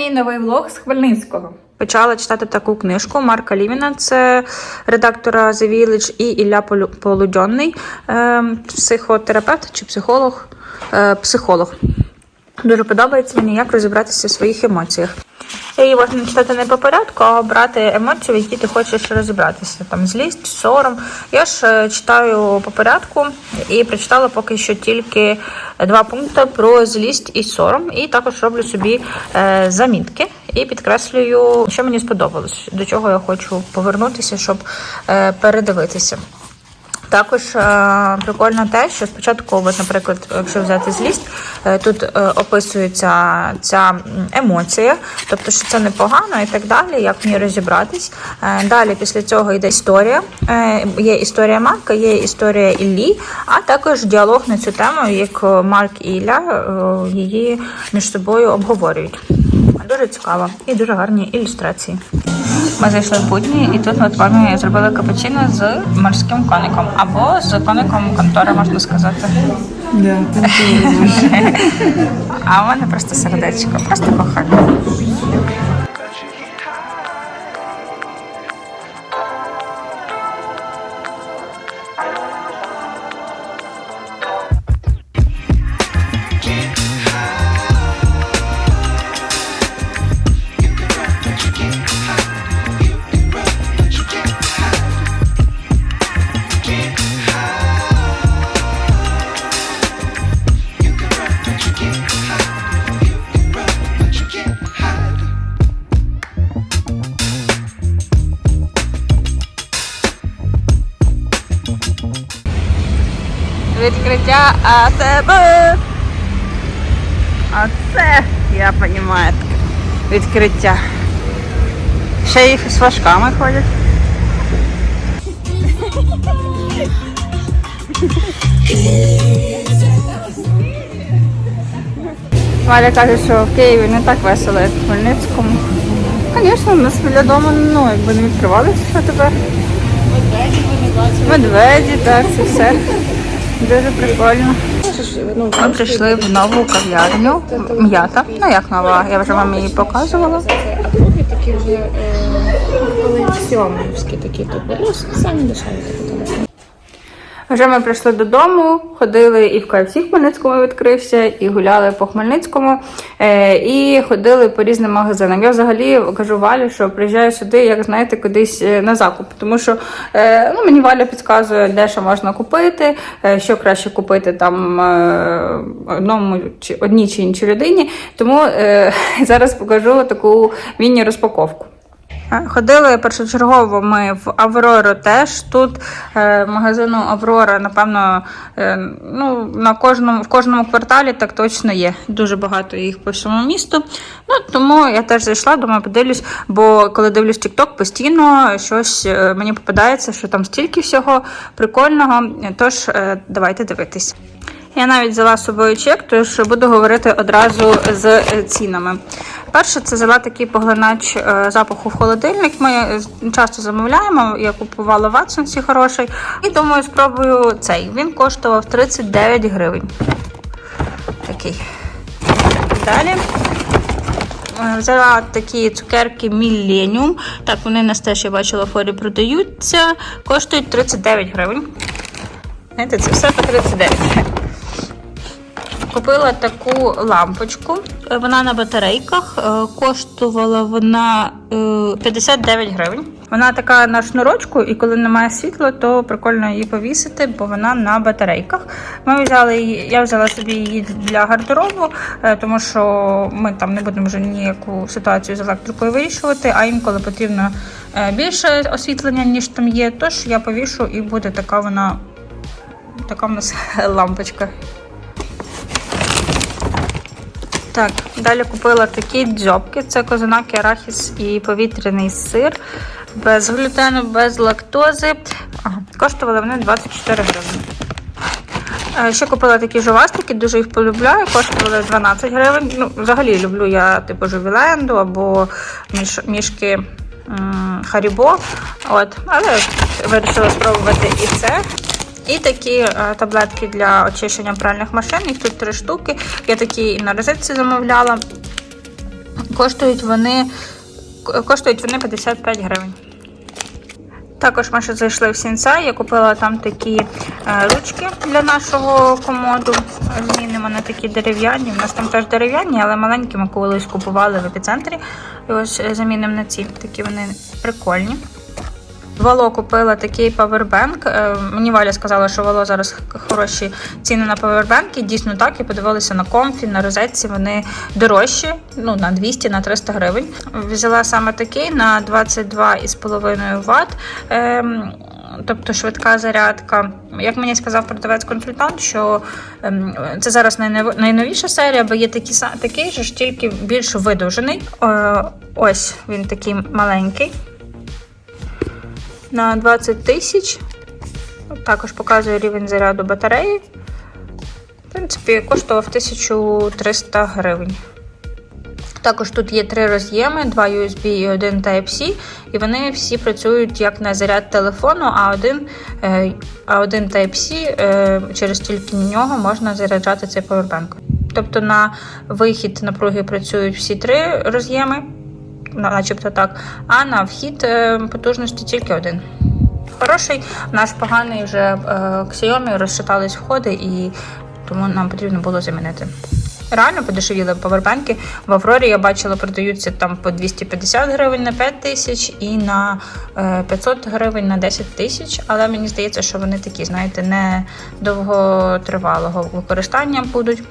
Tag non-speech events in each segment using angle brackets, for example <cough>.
мій новий влог з Хмельницького. Почала читати таку книжку Марка Лівіна, це редактора The Village і Ілля Полудьонний, е, психотерапевт чи психолог. Е, психолог. Дуже подобається мені, як розібратися в своїх емоціях. Її можна читати не по порядку, а брати емоції, в які ти хочеш розібратися. Там злість, сором. Я ж е, читаю по порядку і прочитала поки що тільки два пункти про злість і сором. І також роблю собі е, замітки і підкреслюю, що мені сподобалось, до чого я хочу повернутися, щоб е, передивитися. Також е, прикольно те, що спочатку, от, наприклад, якщо взяти злість, е, тут е, описується ця емоція, тобто, що це непогано і так далі, як в ній розібратись. Далі після цього йде історія. Є історія Марка, є історія Іллі, а також діалог на цю тему, як Марк і Ілля її між собою обговорюють. Дуже цікаво і дуже гарні ілюстрації. Ми зайшли в будні, і тут от мамі зробили капучино з морським коником або з коником контори, можна сказати. Да, <laughs> А в мене просто сердечко, просто кохання. Відкриття. Ще їх з флажками ходять. Валя каже, що в Києві не так весело, як в Хмельницькому. Звісно, у нас біля дому ну, якби не відкривалися АТБ. Медведі, так, це все. Дуже прикольно. Ми прийшли в нову кав'ярню м'ята. Ну як нова, я вже вам її показувала. А другі такі вже сьомовські такі, тобто, ну, самі дешеві. Вже ми прийшли додому, ходили і в KFC Хмельницькому відкрився, і гуляли по Хмельницькому, е, і ходили по різним магазинам. Я взагалі кажу Валі, що приїжджаю сюди, як знаєте, кудись е, на закуп. Тому що е, ну, мені Валя підказує, де що можна купити, що краще купити там одному чи одній чи іншій людині. Тому <laughs> зараз покажу таку міні-розпаковку. Ходили першочергово ми в Аврору теж. Тут е, магазину Аврора, напевно, е, ну, на кожному, в кожному кварталі так точно є. Дуже багато їх по всьому місту. Ну, тому я теж зайшла, думаю, подивлюсь, бо коли дивлюсь TikTok, постійно щось е, мені попадається, що там стільки всього прикольного. Тож, давайте дивитись. Я навіть взяла з собою чек, тож буду говорити одразу з е, цінами. Перше, це взяла такий поглинач е, запаху в холодильник. Ми е, часто замовляємо, я купувала в Ватсонсі хороший. І думаю, спробую цей. Він коштував 39 гривень. Такий. Далі. Взяла такі цукерки Millennium. Так, вони нас теж я бачила в форі продаються. Коштують 39 гривень. Знаєте, це все по 39. Купила таку лампочку. Е, Вона на батарейках. Е, Коштувала вона е, 59 гривень. Вона така на шнурочку, і коли немає світла, то прикольно її повісити, бо вона на батарейках. Ми взяли її, я взяла собі її для гардеробу, е, тому що ми там не будемо вже ніяку ситуацію з електрикою вирішувати, а інколи потрібно е, більше освітлення, ніж там є. Тож я повішу і буде така вона така в нас <laughs> лампочка. Так, далі купила такі дзьобки. Це козинаки, арахіс і повітряний сир. Без глютену, без лактози. Ага, коштували вони 24 гривні. Е, Ще купила такі жувастики, дуже їх полюбляю, коштували 12 гривень. Ну, взагалі люблю я типу Жувіленду або міш, мішки Харібо. От, але вирішила спробувати і це. І такі е, таблетки для очищення пральних машин. Їх тут три штуки. Я такі і на розетці замовляла. Коштують вони, коштують вони 55 гривень. Також ми ще зайшли в сінця. Я купила там такі е, ручки для нашого комоду. Змінимо на такі дерев'яні. У нас там теж дерев'яні, але маленькі ми колись купували в епіцентрі. І ось е, замінимо на ці. Такі вони прикольні. Вало купила такий павербенк. Е, Мені Валя сказала, що Вало зараз хороші ціни на павербенки. Дійсно так. І подивилася на комфі, на розетці. Вони дорожчі, ну на 200 на 300 гривень. Взяла саме такий на 22,5 Вт. Ем, Тобто швидка зарядка. Як мені сказав продавець-консультант, що ем, це зараз найнов- найновіша серія, бо є такі, такий же ж тільки більш видовжений. Е, Ось він такий маленький на 20 тисяч. Також показує рівень заряду батареї. В принципі, коштував 1300 гривень. Також тут є три роз'єми: два USB і один Type-C, і вони всі працюють як на заряд телефону, а один, е, а один Type-C е, через тільки нього можна заряджати цей повербанк. Тобто на вихід напруги працюють всі три роз'єми, начебто так, а на вхід е, потужності тільки один. Хороший, наш поганий вже е, Xiaomi розшатались входи, і тому нам потрібно було замінити. Реально подешевіли павербанки. В Аврорі я бачила, продаються там по 250 гривень на 5 тисяч і на е, 500 гривень на 10 тисяч. Але мені здається, що вони такі, знаєте, не довготривалого використання будуть,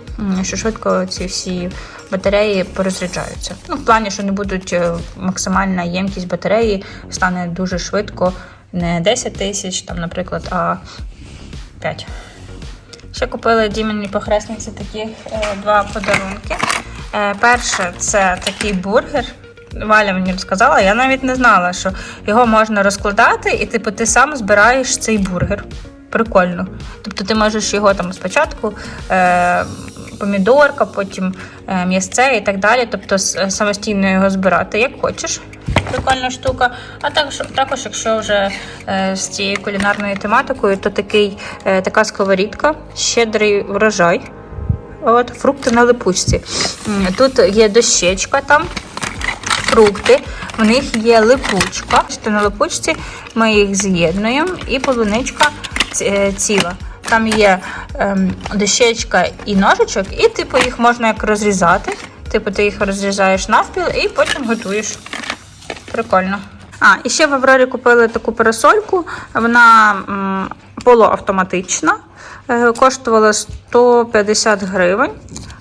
що швидко ці всі батареї порозряджаються. Ну, в плані, що не будуть е, максимальна ємкість батареї стане дуже швидко, не 10 тисяч, там, наприклад, а 5. Ще купили Дімені похресниці такі е, два подарунки. Е, перше, це такий бургер. Валя мені розказала, я навіть не знала, що його можна розкладати, і типу ти сам збираєш цей бургер. Прикольно. Тобто ти можеш його там спочатку е, помідорка, потім е, м'ясце і так далі. Тобто самостійно його збирати, як хочеш. Прикольна штука. А також, також якщо вже е, з цією кулінарною тематикою, то такий, е, така сковорідка, щедрий врожай. От, фрукти на липучці. Тут є дощечка там, фрукти, в них є липучка. Бачите, На липучці ми їх з'єднуємо і полуничка е, ціла. Там є ем, дощечка і ножичок, і типу їх можна як розрізати. Типу, ти їх розрізаєш навпіл і потім готуєш. Прикольно. А, і ще в Аврорі купили таку парасольку. Вона м, полуавтоматична, е, коштувала 150 гривень.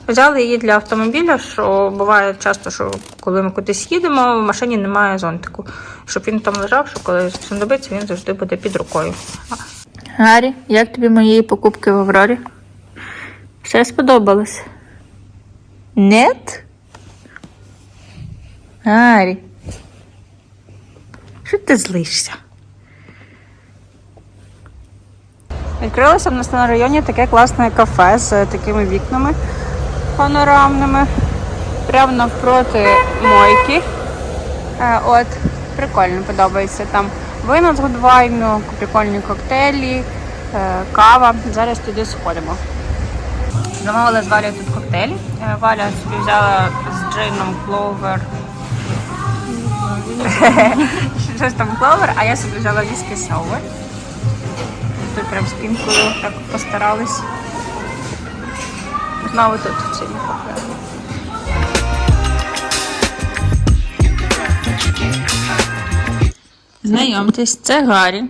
Взяли її для автомобіля, що буває часто, що коли ми кудись їдемо, в машині немає зонтику. Щоб він там лежав, що коли знадобиться, він завжди буде під рукою. Гаррі, як тобі мої покупки в Аврорі? Все сподобалось? Нет? Гаррі. Що ти злишся? Відкрилося в нас на районі таке класне кафе з такими вікнами панорамними. Прямо навпроти мойки. Е, От, прикольно, подобається. Там вино з Гудвайну, прикольні коктейлі, е, кава. Зараз туди сходимо. Замовила з Валею тут коктейлі. Е, Валя собі взяла з джином Clover <laughs> щось там кловер, а я собі взяла віскі соуер. Тут прям з пінкою так постарались. Знову тут в цій Знайомтесь, це Гаррі.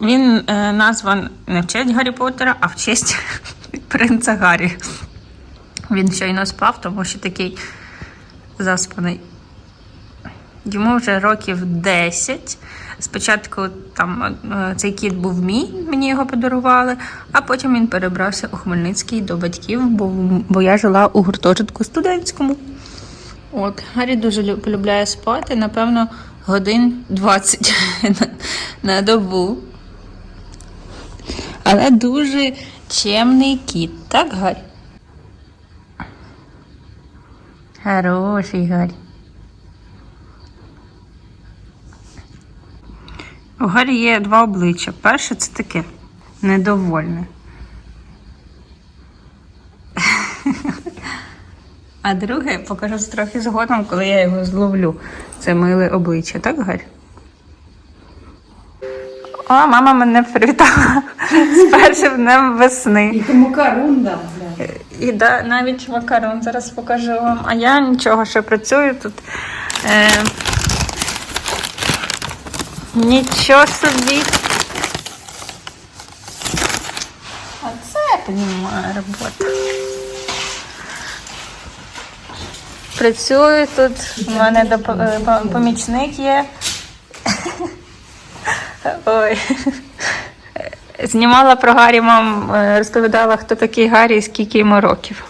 Він е, назван не в честь Гаррі Поттера, а в честь <laughs> принца Гаррі. Він щойно спав, тому що такий заспаний. Йому вже років 10. Спочатку там е, цей кіт був мій, мені його подарували, а потім він перебрався у Хмельницький до батьків, бо, бо я жила у гуртожитку студентському. От, Гаррі дуже полюбляє спати, напевно, годин 20 <laughs> на, добу. Але дуже чемний кіт, так, Гаррі? Хороший Гаррі. У Гаррі є два обличчя. Перше це таке недовольне. А друге покажу трохи згодом, коли я його зловлю. Це миле обличчя, так, Гарь? О, мама мене привітала з першим днем весни. І то макарон дам. І да, навіть макарон зараз покажу вам. А я нічого ще працюю тут. Е, нічого собі. А це піднімає робота. Працюю тут, у мене допо- е, помічник є. Ой. Знімала про Гаррі, мам е, розповідала, хто такий Гаррі і скільки йому років.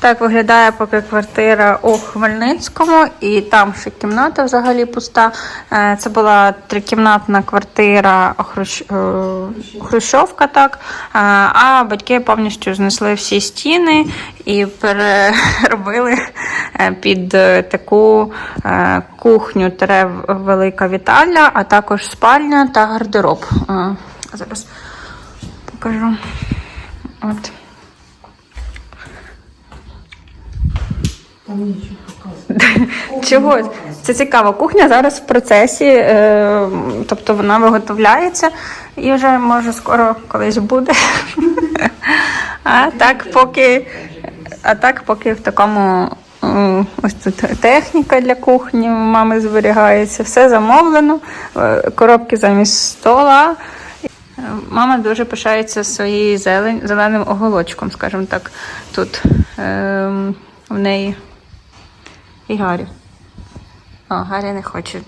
Так виглядає поки квартира у Хмельницькому, і там ще кімната взагалі пуста. Е, Це була трикімнатна квартира е, Хрущовка, так. Е, А батьки повністю знесли всі стіни і переробили під таку кухню велика вітальня, а також спальня та гардероб. Зараз покажу. От. Там нічого показувати. <laughs> Чого? Це цікаво. Кухня зараз в процесі, е, тобто вона виготовляється і вже може скоро колись буде. <laughs> А так поки, а так поки в такому ось тут техніка для кухні у мами зберігається, все замовлено, е, коробки замість стола. Мама дуже пишається зелень, зеленим оголочком, скажімо так. Тут ем, в неї і Гаррі. О, Гаррі не хоче.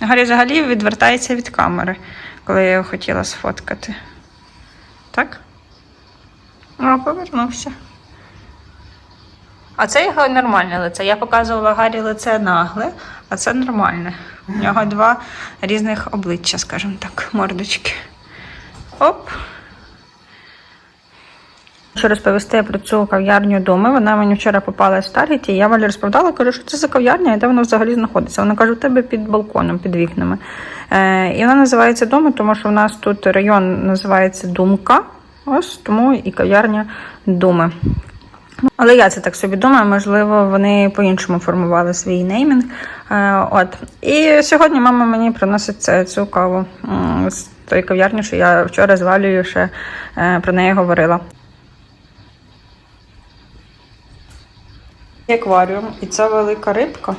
Гаррі взагалі відвертається від камери, коли я його хотіла сфоткати. Так? О, повернувся. А це його нормальне лице. Я показувала Гаррі лице нагле, а це нормальне. У нього два різних обличчя, скажімо так, мордочки. Оп. Хочу розповісти про цю кав'ярню доми. Вона мені вчора попалась в Таргеті. Я Валі розповідала, кажу, що це за кав'ярня і де вона взагалі знаходиться. Вона каже, у тебе під балконом, під вікнами. Е, і вона називається доми, тому що в нас тут район називається Думка. Ось тому і кав'ярня Думи. Але я це так собі думаю, можливо, вони по-іншому формували свій неймінг. Е, от. І сьогодні мама мені приносить цю каву з тої кав'ярні, що я вчора з Валею ще е, про неї говорила. Акваріум, і це велика рибка.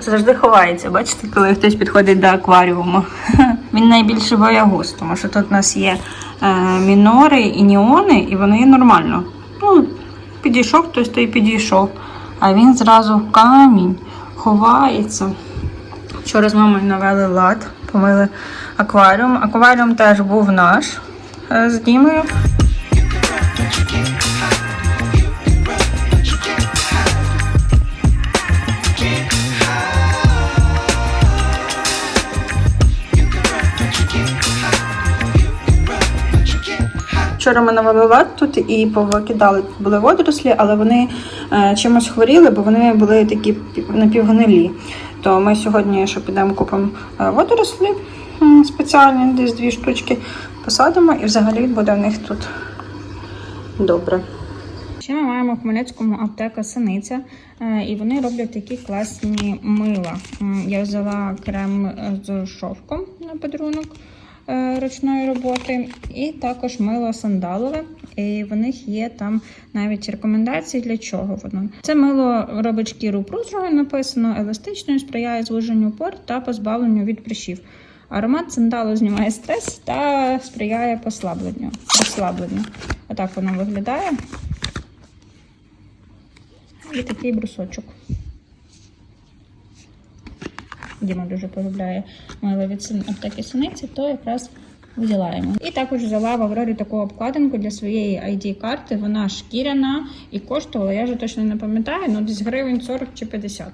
Завжди ховається, бачите, коли хтось підходить до акваріуму. <laughs> Він найбільше боягуз, тому що тут у нас є е, мінори і ніони, і вони нормально. Ну, підійшов хтось, то й підійшов. А він зразу в камінь ховається. Вчора з мамою навели лад, помили акваріум. Акваріум теж був наш е, з Дімою. Вчора ми навели тут і повикидали були водорослі, але вони е, чимось хворіли, бо вони були такі напівгнилі. То ми сьогодні ще підемо купимо е, водорослі спеціальні, десь дві штучки посадимо, і взагалі буде в них тут добре. Ще ми маємо в Хмельницькому аптека Синиця, е, і вони роблять такі класні мила. Я взяла крем з шовком на подарунок ручної роботи, і також мило сандалове. І в них є там навіть рекомендації для чого воно. Це мило робить шкіру прозорою, написано еластичною, сприяє звуженню пор та позбавленню від прищів. Аромат сандалу знімає стрес та сприяє послабленню. розслабленню. Отак воно виглядає. І такий брусочок. Діма дуже полюбляє мило від аптеки синиці, то якраз взяла. І також взяла в Аврорі таку обкладинку для своєї ID-карти. Вона шкіряна і коштувала, я вже точно не пам'ятаю, ну десь гривень 40 чи 50.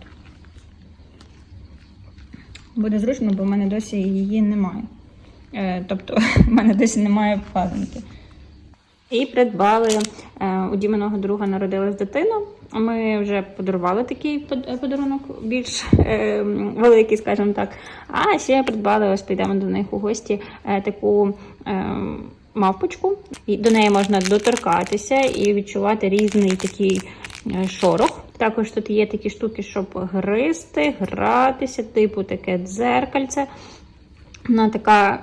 Буде зручно, бо в мене досі її немає. Е, тобто, <laughs> в мене досі немає обкладинки. І придбали е, у Діменого друга народилась дитина. Ми вже подарували такий подарунок більш е, великий, скажімо так. А ще придбали, ось підемо до них у гості е, таку е, мавпочку, і до неї можна доторкатися і відчувати різний такий е, шорох. Також тут є такі штуки, щоб гризти, гратися, типу таке дзеркальце. Вона така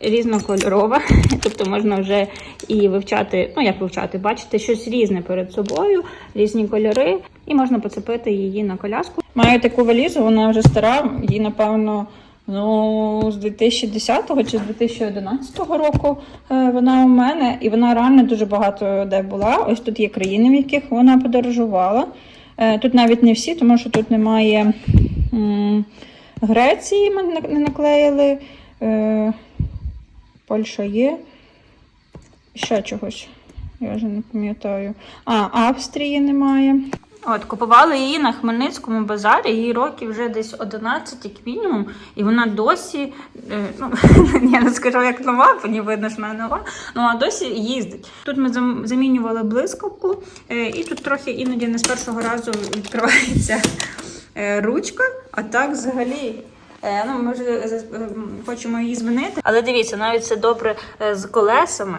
різнокольорова, <laughs> тобто можна вже і вивчати, ну як вивчати, бачити щось різне перед собою, різні кольори, і можна поцепити її на коляску. Маю таку валізу, вона вже стара, їй, напевно, ну, з 2010 чи з 2011 року е, вона у мене, і вона реально дуже багато де була. Ось тут є країни, в яких вона подорожувала. Е, Тут навіть не всі, тому що тут немає Греції, ми не- наклеїли. Польща є. Ще чогось. Я вже не пам'ятаю. А, Австрії немає. От, купували її на Хмельницькому базарі, їй років вже десь 11, як мінімум, і вона досі, е, ну, <laughs> я не скажу, як нова, бо не видно, що вона нова, ну а досі їздить. Тут ми замінювали блискавку, е, і тут трохи іноді не з першого разу відкривається е, ручка, а так взагалі. Е, Ну, може, е, е, хочемо її змінити. Але дивіться, навіть це добре з колесами.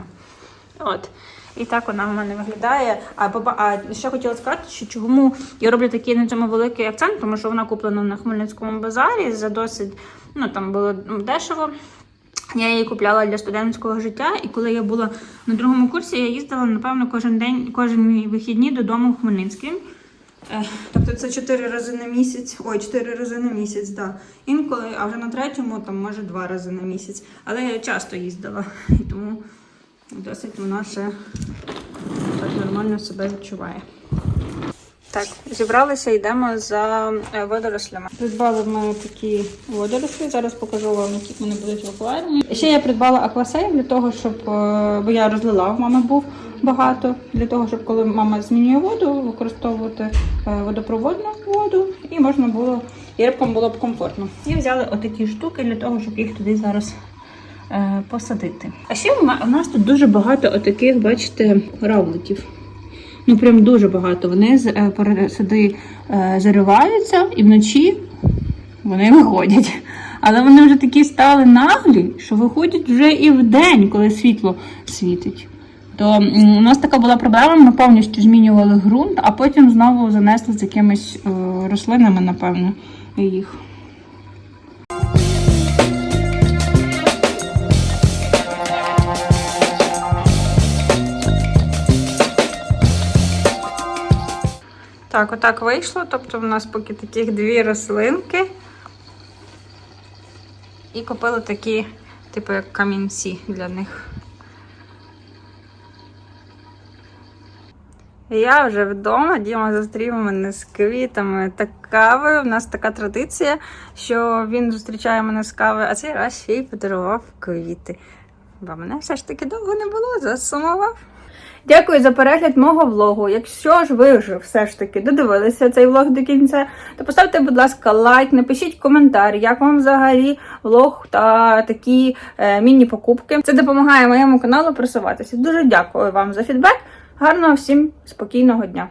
От. І так вона в мене виглядає. А, поба- а ще хотіла сказати, що чому я роблю такий на цьому великий акцент, тому що вона куплена на Хмельницькому базарі за досить, ну там було дешево. Я її купляла для студентського життя, і коли я була на другому курсі, я їздила, напевно, кожен день, кожен вихідні додому в Хмельницький. Тобто це 4 рази на місяць. Ой, 4 рази на місяць. Да. Інколи, а вже на третьому, там, може, 2 рази на місяць. Але я часто їздила. І тому досить вона ще так нормально себе відчуває. Так, зібралися, йдемо за е, водорослями. Придбали в мене такі водорослі. Зараз покажу вам, які вони будуть в акваріумі. Ще я придбала аквасейв для того, щоб е, бо я розлила, в мами був багато для того, щоб коли мама змінює воду, використовувати е, водопроводну воду, і можна було і рибкам було б комфортно. І взяли отакі штуки для того, щоб їх туди зараз е, посадити. А ще у нас тут дуже багато отаких, бачите, равликів. Ну, прям дуже багато. Вони е, сюди зариваються і вночі вони виходять. Але вони вже такі стали наглі, що виходять вже і вдень, коли світло світить. То у нас така була проблема, ми повністю змінювали ґрунт, а потім знову занесли з якимись е, рослинами, напевно, їх. Так, отак вийшло. Тобто, в нас поки таких дві рослинки. І купили такі, типу, як камінці для них. Я вже вдома, Діма зустрів мене з квітами та кавою. У нас така традиція, що він зустрічає мене з кавою, а цей раз ще й подарував квіти. Бо мене все ж таки довго не було, засумував. Дякую за перегляд мого влогу. Якщо ж ви вже все ж таки додивилися цей влог до кінця, то поставте, будь ласка, лайк, напишіть коментар, як вам взагалі влог та такі е, міні-покупки. Це допомагає моєму каналу просуватися. Дуже дякую вам за фідбек. Гарного всім спокійного дня!